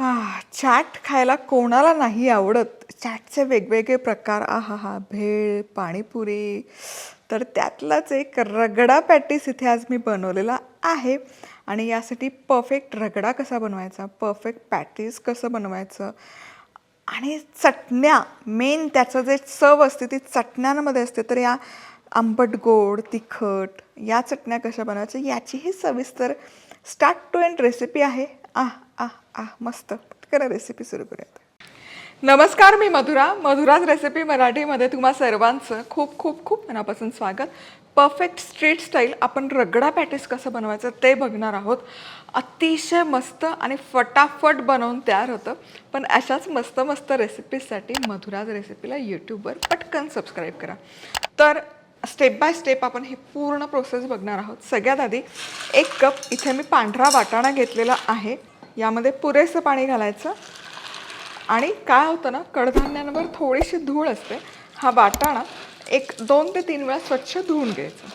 हा चाट खायला कोणाला नाही आवडत. चाटचे वेगवेगळे प्रकार आहा हा भेळ पाणीपुरी. तर त्यातलाच एक रगडा पॅटीस इथे आज मी बनवलेला आहे. आणि यासाठी परफेक्ट रगडा कसा बनवायचा? परफेक्ट पॅटीस कसं बनवायचं? आणि चटण्या मेन त्याचं जे चव असते ती चटण्यांमध्ये असते. तर या आंबट गोड तिखट या चटण्या कशा बनवायच्या? याचीही सविस्तर स्टार्ट टू एंड रेसिपी आहे. आह आह आह मस्त. करा रेसिपी सुरू करूयात. नमस्कार मी मधुरा. मधुराज रेसिपी मराठीमध्ये तुम्हा सर्वांचं खूप खूप खूप मनापासून स्वागत. परफेक्ट स्ट्रीट स्टाईल आपण रगडा पॅटीस कसं बनवायचं ते बघणार आहोत. अतिशय मस्त आणि फटाफट बनवून तयार होतं. पण अशाच मस्त मस्त रेसिपीजसाठी मधुराज रेसिपीला यूट्यूबवर पटकन सबस्क्राईब करा. तर स्टेप बाय स्टेप आपण ही पूर्ण प्रोसेस बघणार आहोत. सगळ्यात आधी एक कप इथे मी पांढरा वाटाणा घेतलेला आहे. यामध्ये पुरेसं पाणी घालायचं. आणि काय होतं ना कडधान्यांवर थोडीशी धूळ असते. हा वाटाणा एक दोन ते तीन वेळा स्वच्छ धुवून घ्यायचा.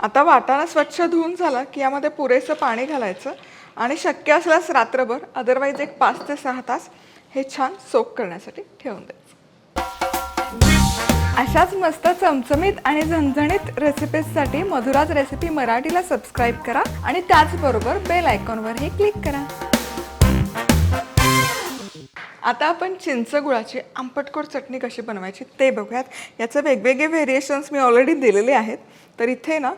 आता वाटाणा स्वच्छ धुवून झाला की यामध्ये पुरेसं पाणी घालायचं. आणि शक्य असल्यास रात्रभर अदरवाईज एक पाच ते सहा तास हे छान सोक करण्यासाठी ठेवून द्यायचं. अशाच मस्त चमचमीत आणि झणझणीत रेसिपीजसाठी मधुराज रेसिपी मराठीला सबस्क्राईब करा आणि त्याचबरोबर बेल आयकॉनवरही क्लिक करा. आता आपण चिंचगुळाची आंबटकोर चटणी कशी बनवायची ते बघूयात. याचे वेगवेगळे व्हेरिएशन्स मी ऑलरेडी दिलेले आहेत. तर इथे ना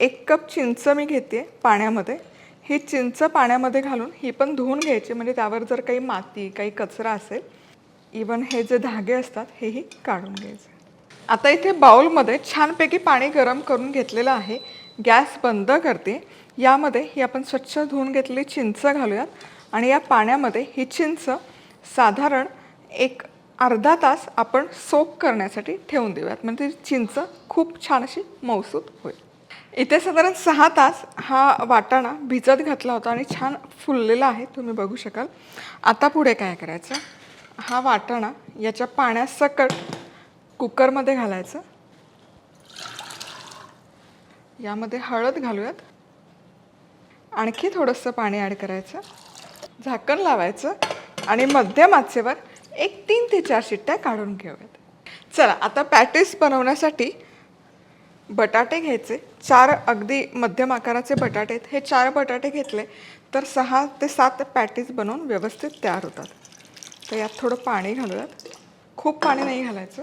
एक कप चिंच मी घेते पाण्यामध्ये. ही चिंच पाण्यामध्ये घालून ही पण धुवून घ्यायची म्हणजे त्यावर जर काही माती काही कचरा असेल इवन हे जे धागे असतात हेही काढून घ्यायचे. आता इथे बाउलमध्ये छानपैकी पाणी गरम करून घेतलेलं आहे. गॅस बंद करते. यामध्ये ही आपण स्वच्छ धुवून घेतलेली चिंच घालूयात. आणि या पाण्यामध्ये ही चिंच साधारण एक अर्धा तास आपण सोक करण्यासाठी ठेवून देऊयात. म्हणजे चिंच खूप छान अशी मौसूत होईल. इथे साधारण सहा तास हा वाटाणा भिजत घातला होता आणि छान फुललेला आहे. तुम्ही बघू शकाल. आता पुढे काय करायचं? हा वाटाणा याच्या पाण्यासकट कुकरमध्ये घालायचं. यामध्ये हळद घालूयात. आणखी थोडंसं पाणी ॲड करायचं. झाकण लावायचं आणि मध्यम आचेवर एक तीन ते चार शिट्ट्या काढून घेऊयात. चला आता पॅटीस बनवण्यासाठी बटाटे घ्यायचे. चार अगदी मध्यम आकाराचे बटाटे आहेत. हे चार बटाटे घेतले तर सहा ते सात पॅटीस बनवून व्यवस्थित तयार होतात. तर यात थोडं पाणी घालूयात. खूप पाणी नाही घालायचं.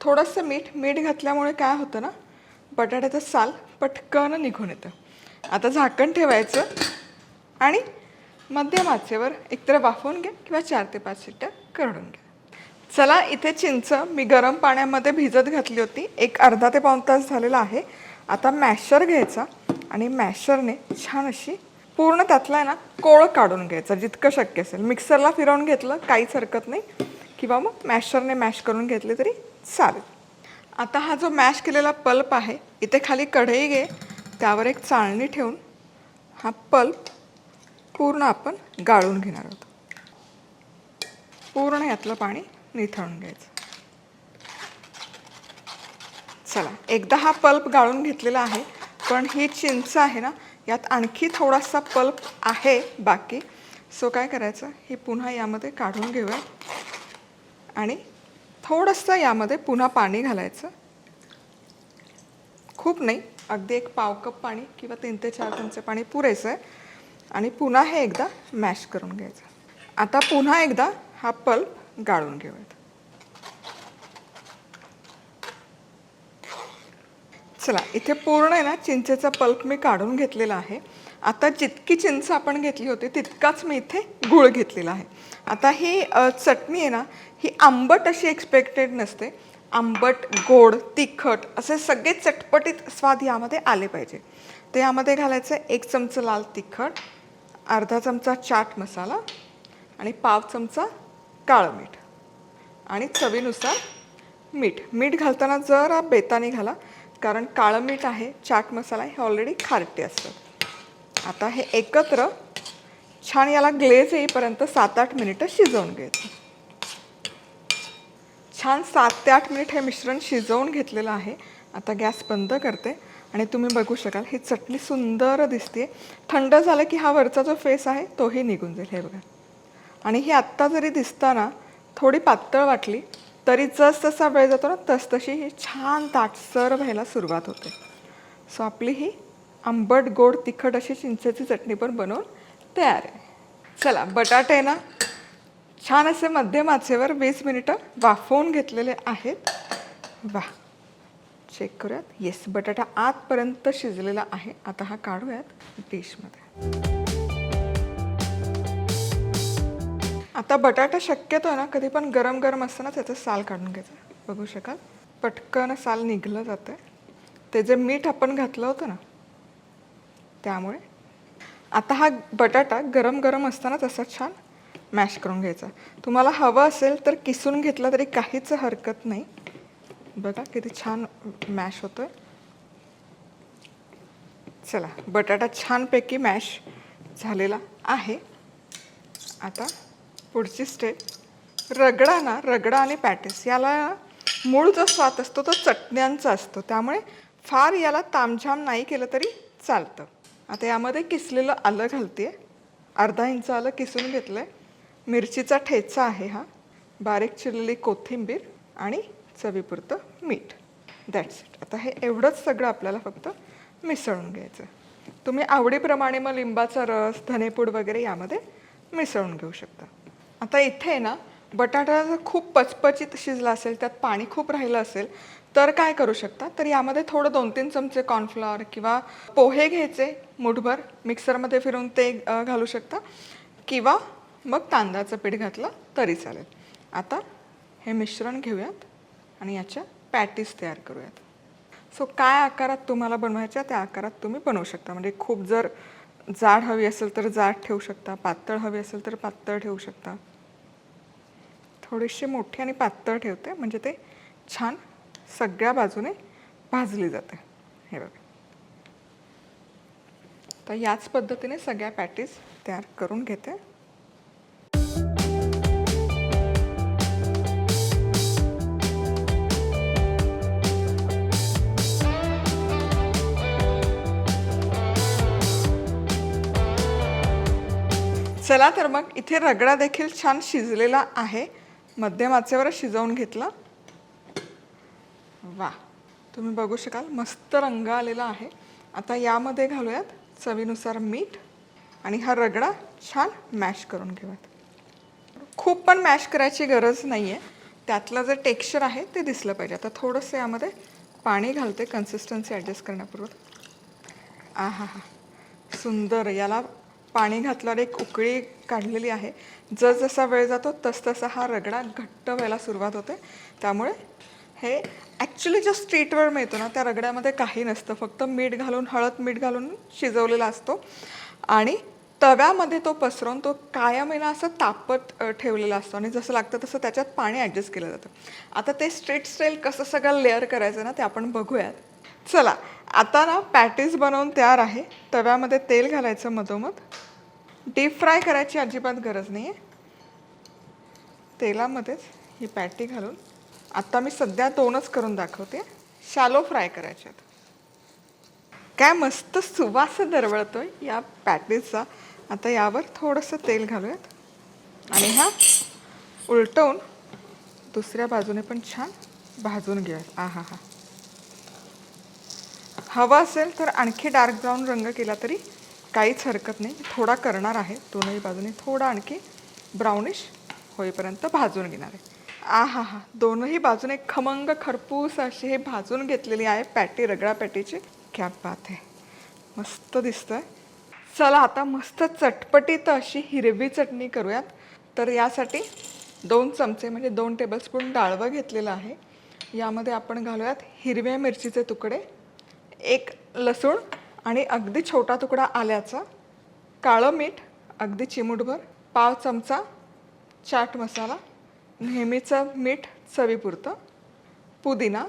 थोडंसं मीठ मीठ घातल्यामुळे काय होतं ना बटाट्याचं साल पटकन निघून येतं. आता झाकण ठेवायचं आणि मध्यम आचेवर एकतर वाफवून घ्या किंवा चार ते पाच शिट्ट्या करडून घ्या. चला इथे चिंच मी गरम पाण्यामध्ये भिजत घातली होती. एक अर्धा ते पाऊण तास झालेला आहे. आता मॅशर घ्यायचा आणि मॅशरने छान अशी पूर्ण त्यातला आहे ना कोळ काढून घ्यायचा जितकं शक्य असेल. मिक्सरला फिरवून घेतलं काहीच हरकत नाही. किंवा मग मॅशरने मॅश करून घेतले तरी चालेल. आता हा जो मॅश केलेला पल्प आहे इथे खाली कढई घे त्यावर एक चाळणी ठेवून हा पल्प पूर्ण आपण गाळून घेणार आहोत. पूर्ण यातलं पाणी निथळून घ्यायचं. चला एकदा हा पल्प गाळून घेतलेला आहे पण ही चिंच आहे ना यात आणखी थोडासा पल्प आहे बाकी. सो काय करायचं? हे पुन्हा यामध्ये काढून घेऊया. आणि थोडंसं यामध्ये पुन्हा पाणी घालायचं. खूप नाही अगदी एक पाव कप पाणी किंवा तीन ते चार चमचे पाणी पुरेसं आहे. आणि पुन्हा हे एकदा मॅश करून घ्यायचं. आता पुन्हा एकदा हा पल्प गाळून घेऊयात. चला इथे पूर्ण आहे ना चिंचेचा पल्प मी काढून घेतलेला आहे. आता जितकी चिंच आपण घेतली होती तितकाच मी इथे गुळ घेतलेला आहे. आता ही चटणी आहे ना ही आंबट अशी एक्सपेक्टेड नसते. आंबट गोड तिखट असे सगळे चटपटीत स्वाद यामध्ये आले पाहिजे. तर यामध्ये घालायचं एक चमचा लाल तिखट अर्धा चमचा चाट मसाला आणि पाव चमचा काळं मीठ आणि चवीनुसार मीठ. मीठ घालताना जरा बेताने घाला कारण काळं मीठ आहे चाट मसाला हे ऑलरेडी खारटे असतात आता हे एकत्र छान याला ग्लेज येईपर्यंत सात आठ मिनिटं शिजवून घ्यायचं छान सात ते आठ मिनिट हे मिश्रण शिजवून घेतलेलं आहे. आता गॅस बंद करते आणि तुम्ही बघू शकाल ही चटणी सुंदर दिसते थंड झालं की हा वरचा जो फेस आहे तोही निघून जाईल. हे बघा. आणि ही आत्ता जरी दिसताना थोडी पातळ वाटली तरी जस जसा वेळ जातो ना तसतशी ही छान ताटसर व्हायला सुरुवात होते. सो आपली ही आंबट गोड तिखट अशी चिंचेची चटणी पण बनवून तयार आहे. चला बटाटे ना? छान असे मध्यम आचेवर वीस मिनिटं वाफवून घेतलेले आहेत. वा चेक करूयात. येस बटाटा आतपर्यंत शिजलेला आहे. आता हा काढूयात डिशमध्ये. आता बटाटा शक्यतो आहे ना कधी पण गरम गरम असताना त्याचं साल काढून घ्यायचं. बघू शकाल? पटकन साल निघलं जातं ते जे मीठ आपण घातलं होतं ना त्यामुळे आता हा बटाटा गरम गरम असतानाच असा छान मॅश करून घ्यायचा. तुम्हाला हवं असेल तर किसून घेतला तरी काहीच हरकत नाही. बघा किती छान मॅश होतोय. चला बटाटा छानपैकी मॅश झालेला आहे. आता पुढची स्टेप रगडा ना रगडा आणि पॅटिस याला मूळ जो स्वाद असतो तो चटण्यांचा असतो. त्यामुळे फार याला तामझाम नाही केलं तरी चालतं. आता यामध्ये किसलेलं आलं घालते अर्धा इंच आलं किसून घेतलं आहे मिरचीचा ठेचा आहे हा. बारीक चिरलेली कोथिंबीर आणि चवीपुरतं मीठ. दॅट्स इट आता हे एवढंच सगळं आपल्याला फक्त मिसळून घ्यायचं तुम्ही आवडीप्रमाणे मग लिंबाचा रस धनेपूड वगैरे यामध्ये मिसळून घेऊ शकता. आता इथे ना बटाटा जर खूप पचपचित शिजला असेल त्यात पाणी खूप राहिलं असेल तर काय करू शकता? तर यामध्ये थोडं दोन तीन चमचे कॉर्नफ्लॉवर किंवा पोहे घ्यायचे मुठभर. मिक्सरमध्ये फिरून ते घालू शकता. किंवा मग तांदळाचं पीठ घातलं तरी चालेल. आता हे मिश्रण घेऊयात आणि याच्या पॅटीस तयार करूयात. सो काय आकारात तुम्हाला बनवायच्या त्या आकारात तुम्ही बनवू शकता. म्हणजे खूप जर जाड हवी असेल तर जाड ठेवू शकता पातळ हवी असेल तर पातळ ठेवू शकता. थोडीशी मोठी आणि पातळ ठेवते. म्हणजे ते छान सगळ्या बाजूने भाजली जाते. हे बघा. तर याच पद्धतीने सगळ्या पॅटीस तयार करून घेते. चला तर मग इथे रगडा देखील छान शिजलेला आहे. मध्यम आचेवर शिजवून घेतला. वा तुम्ही बघू शकाल मस्त रंग आलेला आहे. आता यामध्ये घालूयात चवीनुसार मीठ आणि हा रगडा छान मॅश करून घेऊयात. खूप पण मॅश करायची गरज नाही आहे त्यातलं जे टेक्स्चर आहे ते दिसलं पाहिजे. आता थोडंसं यामध्ये पाणी घालते कन्सिस्टन्सी ॲडजस्ट करण्यापूर्वी. आ हा हा सुंदर. याला पाणी घातल्यावर एक उकळी काढलेली आहे. जसजसा वेळ जातो तसतसा हा रगडा घट्ट व्हायला सुरुवात होते. त्यामुळे हे ॲक्च्युली जो स्ट्रीटवर मिळतो ना त्या रगड्यामध्ये काही नसतं. फक्त मीठ घालून हळद मीठ घालून शिजवलेला असतो. आणि तव्यामध्ये तो पसरवून तो कायम आहे ना असं तापत ठेवलेला असतो. आणि जसं लागतं तसं त्याच्यात पाणी ॲडजस्ट केलं जातं. आता ते स्ट्रीट स्टाईल कसं सगळं लेअर करायचं ना ते आपण बघूयात. चला आता ना पॅटीस बनवून तयार आहे. तव्यामध्ये तेल घालायचं मधोमध. डीप फ्राय करायची अजिबात गरज नाही आहे तेलामध्येच ही पॅटी घालून आत्ता मी सध्या दोनच करून दाखवते. शॅलो फ्राय करायचे काय मस्त सुवास दरवळतो आहे या पॅटीसचा आता यावर थोडंसं तेल घालूयात. आणि ह्या उलटवून दुसऱ्या बाजूने पण छान भाजून घेऊयात. आ हा हा हवा असेल तर आणखी डार्क ब्राऊन रंग केला तरी काहीच हरकत नाही. थोडा करणार आहे. दोनही बाजूने थोडा आणखी ब्राउनिश होईपर्यंत भाजून घेणार आहे. आ हा. हा दोनही बाजूने खमंग खरपूस अशी हे भाजून घेतलेली आहे. पॅटी रगडा पॅटीची. क्या बात आहे मस्त दिसतं आहे चला आता मस्त चटपटीत अशी हिरवी चटणी करूयात. तर यासाठी दोन चमचे म्हणजे दोन टेबलस्पून डाळवं घेतलेलं आहे. यामध्ये आपण घालूयात हिरव्या मिरचीचे तुकडे. एक लसूण आणि अगदी छोटा तुकडा आल्याचा काळं मीठ अगदी चिमूटभर पाव चमचा चाट मसाला नेहमीचं मीठ चवीपुरतं पुदिना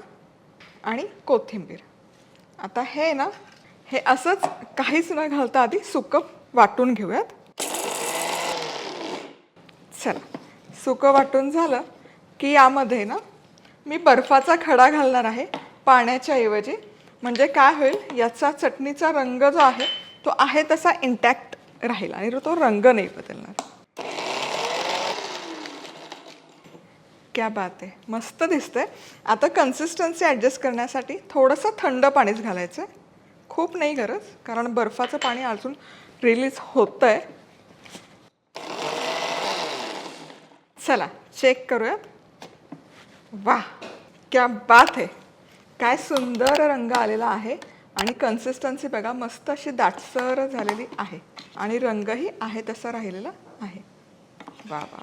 आणि कोथिंबीर. आता हे ना हे असंच काहीच न घालता आधी सुकं वाटून घेऊयात. चला सुकं वाटून झालं की यामध्ये ना मी बर्फाचा खडा घालणार आहे पाण्याच्या ऐवजी. म्हणजे काय होईल? याचा चटणीचा रंग जो आहे तो आहे तसा इंटॅक्ट राहील आणि तो रंग नाही बदलणार. क्या बात आहे. मस्त दिसतंय. आता कन्सिस्टन्सी ॲडजस्ट करण्यासाठी थोडंसं थंड पाणीच घालायचं आहे खूप नाही गरज कारण बर्फाचं पाणी अजून रिलीज होतं आहे चला चेक करूयात. वा क्या बात आहे. काय सुंदर रंग आलेला आहे आणि कन्सिस्टन्सी बघा मस्त अशी दाटसर झालेली आहे. आणि रंगही आहे तसा राहिलेला आहे. वा वा वा.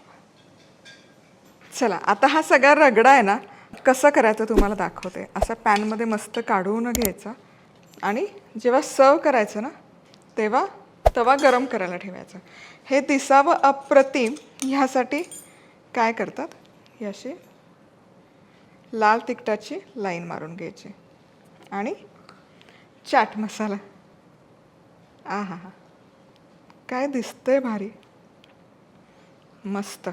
चला आता हा सगळा रगडा आहे ना कसं करायचं तुम्हाला दाखवते. असा पॅनमध्ये मस्त काढून घ्यायचा. आणि जेव्हा सर्व करायचं ना तेव्हा तवा गरम करायला ठेवायचा. हे दिसावं अप्रतिम ह्यासाठी काय करतात? ही अशी लाल तिखटाची लाईन मारून घ्यायची. आणि चाट मसाला. आ हा हा काय दिसतंय भारी. मस्त.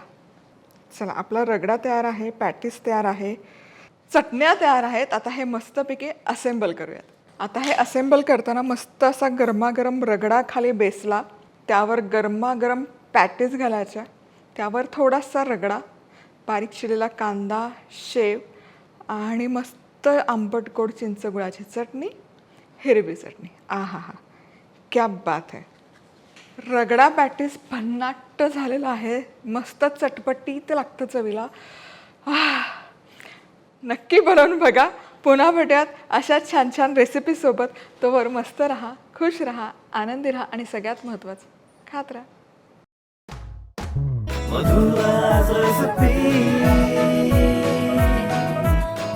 चला आपला रगडा तयार आहे पॅटीस तयार आहे चटण्या तयार आहेत. आता हे मस्तपैकी असेंबल करूयात. आता हे असेंबल करताना मस्त असा गरमागरम रगडा खाली बेसला. त्यावर गरमागरम पॅटीस घालायच्या. त्यावर थोडासा रगडा बारीक चिरलेला कांदा शेव आणि मस्त आंबट गोड चिंचगुळाची चटणी हिरवी चटणी. आ हा हा क्या बात आहे रगडा पॅटीस भन्नाट झालेला आहे. मस्त चटपटीत लागतं चवीला. नक्की बनवून बघा. पुन्हा भेटूयात अशा छान छान रेसिपीसोबत तोवर मस्त राहा खुश राहा आनंदी राहा आणि सगळ्यात महत्त्वाचं खात राहा.